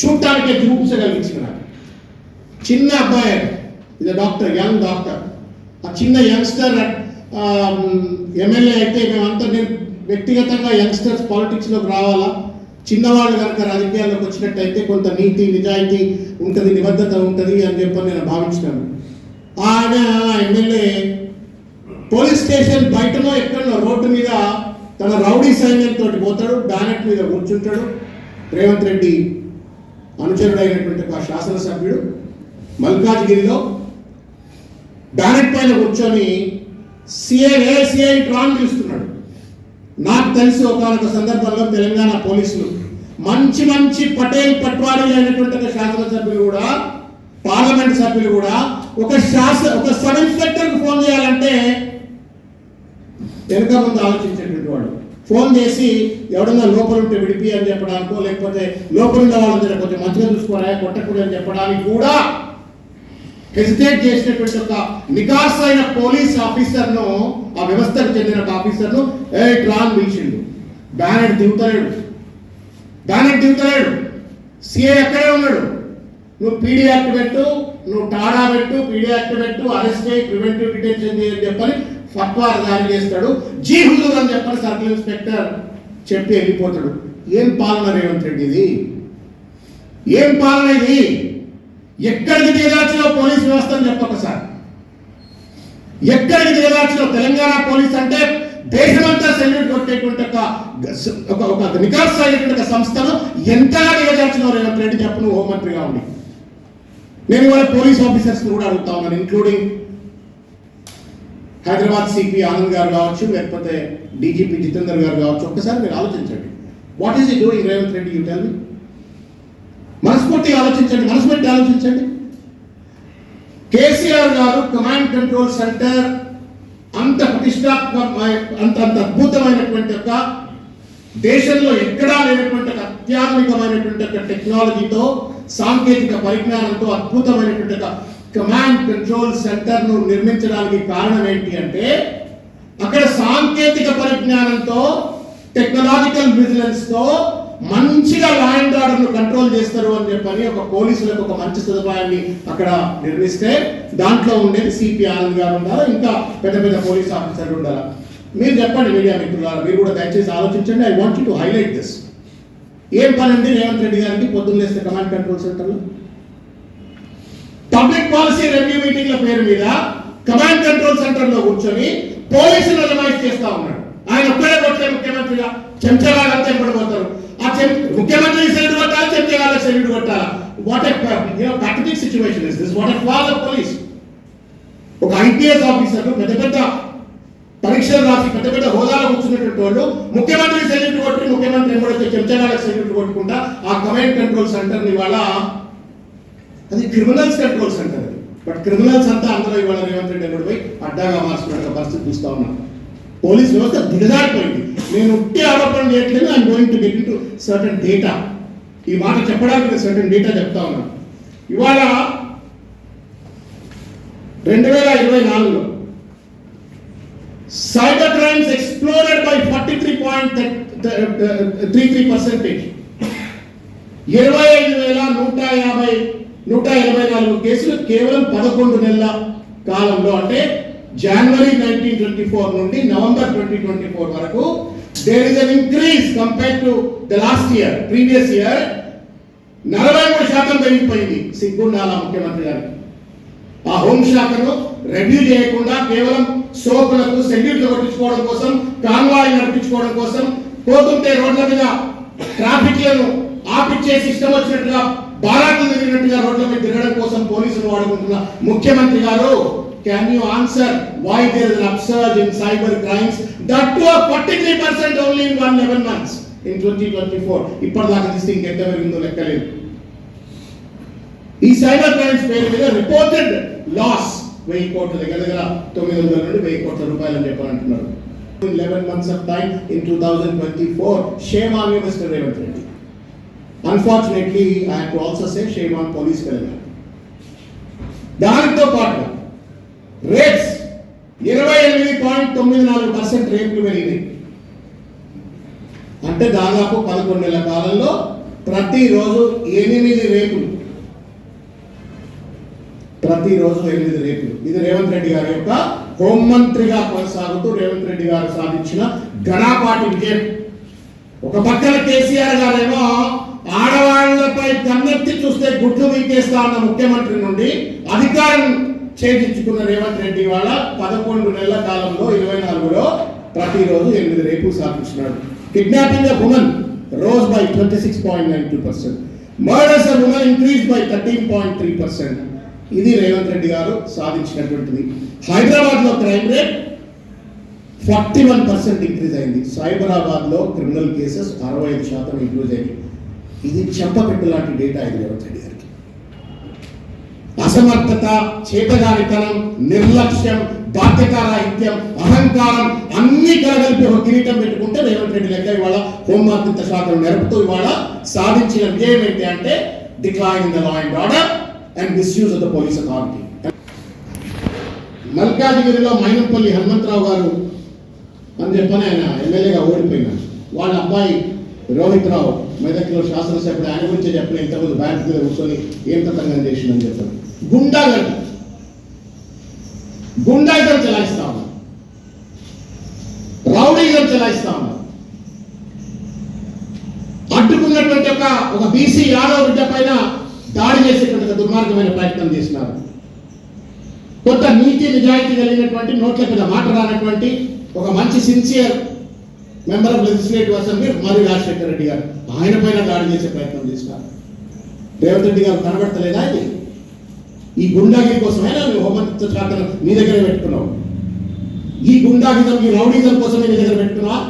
చూడటానికి జూప్స్ కలిగించిన నాకు చిన్న అబ్బాయి ఇది డాక్టర్ యంగ్ డాక్టర్. ఆ చిన్న యంగ్స్టర్ ఎమ్మెల్యే అయితే మేమంతా నేను వ్యక్తిగతంగా యంగ్స్టర్స్ పాలిటిక్స్లోకి రావాలా? చిన్నవాళ్ళు కనుక రాజకీయాల్లోకి వచ్చినట్టయితే కొంత నీతి నిజాయితీ ఉంటుంది నిబద్ధత ఉంటుంది అని చెప్పని నేను భావించినాను ఆయన ఎమ్మెల్యే పోలీస్ స్టేషన్ బయటనో ఎక్కడో రోడ్డు మీద తన రౌడీ సైన్యంతో పోతాడు బ్యానెట్ మీద కూర్చుంటాడు. రేవంత్ రెడ్డి అనుచరుడైనటువంటి ఒక శాసనసభ్యుడు మల్కాజ్గిరిలో డైరెక్ట్ పైన కూర్చొని సిఐ సిఐ ట్రాన్ పిలుస్తున్నాడు నాకు తెలిసి ఒకనొక సందర్భంలో తెలంగాణ పోలీసులు మంచి మంచి పటేల్ పట్వారీ అయినటువంటి ఒక శాసనసభ్యులు కూడా పార్లమెంట్ సభ్యులు కూడా ఒక శాస ఒక సబ్ ఇన్స్పెక్టర్కి ఫోన్ చేయాలంటే వెనుక ముందు ఆలోచించేటువంటి వాడు ఫోన్ చేసి ఎవడన్నా లోపల ఉంటే విడిపి అని చెప్పడానికో లేకపోతే లోపల ఉన్న వాళ్ళందరూ కొంచెం మంచిగా చూసుకోరా కొట్టకూడదు అని చెప్పడానికి కూడా హెసిటేట్ చేసినటువంటి ఒక నికాస్ అయిన పోలీస్ ఆఫీసర్ను ఆ వ్యవస్థకు చెందిన ఒక ఆఫీసర్ను ఏ ట్రాన్ పిలిచిండు. బ్యానెట్ దిగుతలేడు. బ్యానెట్ దిగుతలేడు. సిఏ అక్కడే ఉన్నాడు. నువ్వు పీడీ యాక్ట్ పెట్టు నువ్వు టాడా పెట్టు పీడీ యాక్ట్ పెట్టు అరెస్ట్ చేయి ప్రివెంటివ్ డిటెన్షన్ చేయని అని చెప్పని ఫత్వా జారీ చేస్తాడు. జీ హుజూర్ అని చెప్పని సర్కిల్ ఇన్స్పెక్టర్ చెప్పి వెళ్ళిపోతాడు. ఏం పాలన రేవంత్ రెడ్డి ఇది? ఏం పాలన ఇది? ఎక్కడికి దిగదార్చిలో పోలీస్ వ్యవస్థ అని చెప్పొకసారి ఎక్కడికి దిగదార్చిలో తెలంగాణ పోలీస్ అంటే దేశమంతా సెల్యూట్ కొట్టేటువంటి ఒక ఒక ఒక నికాస్ అయినటువంటి ఒక సంస్థను ఎంతగా దిగజార్చినావు రేవంత్ రెడ్డి చెప్పు నువ్వు హోంమంత్రిగా ఉండి. నేను ఇవాళ పోలీస్ ఆఫీసర్స్ కూడా అడుగుతా ఉన్నాను ఇంక్లూడింగ్ హైదరాబాద్ సిపి ఆనంద్ గారు కావచ్చు లేకపోతే డీజీపీ జితేందర్ గారు కావచ్చు ఒక్కసారి మీరు ఆలోచించండి. What is he doing Revanth Reddy you tell me మనస్ఫూర్తిగా ఆలోచించండి మనస్ఫూర్తి ఆలోచించండి. కేసీఆర్ గారు కమాండ్ కంట్రోల్ సెంటర్ అంత ప్రతిష్టాత్మక అంత అంత అద్భుతమైనటువంటి ఒక దేశంలో ఎక్కడా లేనటువంటి ఒక అత్యాధునికమైనటువంటి ఒక టెక్నాలజీతో సాంకేతిక పరిజ్ఞానంతో అద్భుతమైనటువంటి ఒక కమాండ్ కంట్రోల్ సెంటర్ను నిర్మించడానికి కారణం ఏంటి అంటే అక్కడ సాంకేతిక పరిజ్ఞానంతో టెక్నాలజికల్ విజిలెన్స్తో మంచిగా లా అండ్ ఆర్డర్ను కంట్రోల్ చేస్తారు అని చెప్పని ఒక పోలీసులకు ఒక మంచి సదుపాయాన్ని అక్కడ నిర్మిస్తే దాంట్లో ఉండేది సిపి ఆనంద్ గారు ఉండాలా ఇంకా పెద్ద పెద్ద పోలీస్ ఆఫీసర్లు ఉండాలి? మీరు చెప్పండి మీడియా మిత్రులారా మీరు కూడా దయచేసి ఆలోచించండి. I want to highlight this ఏం పని అండి రేవంత్ రెడ్డి గారికి? పొద్దున్న లేస్తే కమాండ్ కంట్రోల్ సెంటర్లో పబ్లిక్ పాలసీ రివ్యూ మీటింగ్ల పేరు మీద కమాండ్ కంట్రోల్ సెంటర్లో కూర్చొని పోలీసులు రిమైజ్ చేస్తా ఉన్నాడు. ఆయన ఒక్కడే కొట్టే ముఖ్యమంత్రిగా చెంచగాలంతా పడిపోతారు ఆ చెం ముఖ్యమంత్రి సెల్యూట్ కొట్టాలి చెంచగాల సెల్యూట్ కొట్టాలా? What a situation is this what a fall of police ఒక ఐపీఎస్ ఆఫీసర్ పెద్ద పెద్ద పరీక్షలు రాసి పెద్ద పెద్ద హోదాలో కూర్చున్నటువంటి వాళ్ళు ముఖ్యమంత్రి సెల్యూట్ కొట్టి ముఖ్యమంత్రి ఎప్పుడైతే చెంచగాలకు సెల్యూట్ కొట్టుకుంటా ఆ కమాండ్ కంట్రోల్ సెంటర్ వాళ్ళ అది క్రిమినల్స్ కంట్రోల్ సెంటర్ అది బట్ క్రిమినల్స్ అంతా అందరూ ఇవాళ రేవంత్ రెడ్డి ఎక్కడ పోయి అడ్డాగా మార్చుకున్న పరిస్థితి చూస్తా ఉన్నాను పోలీస్ వ్యవస్థ దిగజారిపోయింది. నేను ఉట్టి ఆరోపణ చేయట్లేదు. I'm going to get to certain data ఈ మాట చెప్పడానికి సర్టన్ డేటా చెప్తా ఉన్నాను ఇవాళ రెండు వేల ఇరవై నాలుగులో cyber crimes explored by forty three point three three percentage. ఇరవై ఐదు వేల నూట యాభై నూట ఎనభై నాలుగు కేసులు కేవలం పదకొండు నెలల కాలంలో అంటే జనవరి నైన్టీన్ ట్వంటీ ఫోర్ నుండి నవంబర్ ట్వంటీ ట్వంటీ ఫోర్ వరకు there is an increase compared to the last year previous year నలభై మూడు శాతం పెరిగిపోయింది. సిగ్గుండాల ముఖ్యమంత్రి గారికి ఆ హోంశాఖను రెవ్యూ చేయకుండా కేవలం సోకులకు సెల్యూట్లు కొట్టించుకోవడం కోసం కాన్వాయ్ నడిపించుకోవడం కోసం పోతుంటే రోడ్ల మీద ట్రాఫిక్లను ఆపిచ్చే సిస్టమ్ వచ్చినట్టుగా బారాకులు తిరిగినట్టుగా రోడ్ల మీద తిరగడం కోసం పోలీసులు వాడుకుంటున్న ముఖ్యమంత్రి గారు can you answer why there is upsurge in cyber crimes that too forty three percent only in one eleven months in twenty twenty four ఇప్పటిదాకా తీస్తే ఇంకెంత పెరిగిందో లెక్కలేదు ఈ సైబర్ క్రైమ్స్ పేరు మీద రిపోర్టెడ్ లాస్ వెయ్యి కోట్ల దగ్గర దగ్గర తొమ్మిది వందల నుండి వెయ్యి కోట్ల రూపాయలు అని చెప్పాలంటున్నారు. అంటున్నారు eleven months of time in two thousand twenty four shame on you mister Revanth Reddy unfortunately I too also say shame on police వెళ్ళారు దానితో పాటు రేట్స్ ఇరవై ఎనిమిది పాయింట్ తొమ్మిది నాలుగు పర్సెంట్ రేట్లు పెరిగినాయి. అంటే దాదాపు పదకొండు నెలల కాలంలో ప్రతిరోజు ఎనిమిది రేపులు ప్రతిరోజు ఎనిమిది రేపులు ఇది రేవంత్ రెడ్డి గారి యొక్క హోంమంత్రిగా కొనసాగుతూ రేవంత్ రెడ్డి గారు సాధించిన ఘనాపాటి విజయం. ఒక పక్కన కేసీఆర్ గారు చేస్తా ఉన్న ముఖ్యమంత్రి నుండి అధికారం చేజించుకున్న రేవంత్ రెడ్డి వాళ్ళ పదకొండు నెలల కాలంలో ఇరవై నాలుగులో ప్రతిరోజు ఎనిమిది రేపు సాధించినాడు. Kidnapping of women rose by twenty six point nine two percent murders of women increase by thirteen point three percent ఇది రేవంత్ రెడ్డి గారు సాధించినటువంటిది. హైదరాబాద్లో crime rate forty one percent increase అయింది. సైబరాబాద్లో క్రిమినల్ కేసెస్ అరవై ఐదు శాతం ఇంక్రీజ్ అయింది ఇది చెంపపెట్టు లాంటి డేటా ఇది రేవంత్ రెడ్డి అసమర్థత చేతగానితనం నిర్లక్ష్యం బాధ్యతారాహిత్యం అహంకారం అన్ని కలగలిపి ఒక కిరీటం పెట్టుకుంటే రేవంత్ రెడ్డి లెక్క ఇవాళ హోంమంత్రిత్వ శాఖను నెరపుతూ ఇవాళ సాధించిన విజయం ఏంటి అంటే decline in the law and order and misuse of the police authority మల్కాజిగిరిలో Mynampally Hanumantharao గారు అని చెప్పని ఆయన ఎమ్మెల్యేగా ఓడిపోయినారు. వాళ్ళ అబ్బాయి రోహిత్ రావు మెదక్లో శాసనసభ్యుడు ఆయన గురించి చెప్పిన ఇంతకుముందు బ్యాంక్ మీద కూర్చొని ఏం తతంగం చేసిందని చెప్పారు గుండాగడ్ గుండాయిజం చెలాయిస్తా ఉన్నారు రౌడీజం చెలాయిస్తా ఉన్నారు అడ్డుకున్నటువంటి ఒక ఒక బీసీ యాదవ్ బిడ్డ పైన దాడి చేసేటువంటి దుర్మార్గమైన ప్రయత్నం చేసినారు. కొంత నీతి నిజాయితీ కలిగినటువంటి నోట్ల మీద మాట రానటువంటి ఒక మంచి sincere member of legislative assembly మరి రాజశేఖర రెడ్డి గారు. ఆయన పైన దాడి చేసే ప్రయత్నం చేసినారు. రేవంత్ రెడ్డి గారు కనబడతలేదా ఇది? ఈ గుండాగిరి కోసమైనా నువ్వు హోంమంత్రిత్వ శాఖను నీ దగ్గర పెట్టుకున్నావు. ఈ గుండాగిజం ఈ రౌడీజం కోసమే నీ దగ్గర పెట్టుకున్నావా?